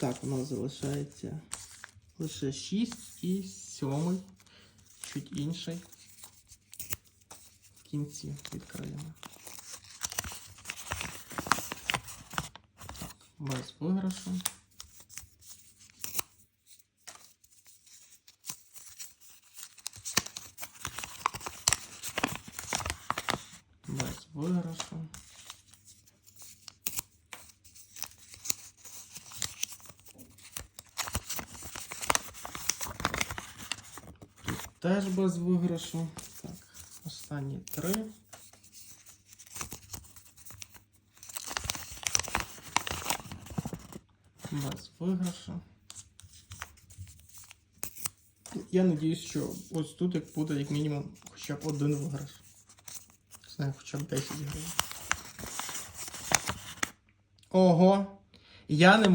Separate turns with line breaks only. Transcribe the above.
Так, у нас залишається лише 6 і 7, чуть інший. В кінці відкриємо. Так, без виграшу. Без виграшу. Теж без виграшу. Так, останні три. Без виграшу. Я надіюсь, що ось тут як буде як мінімум хоча б один виграш. Знаю, хоча б 10 гривень. Ого! Я не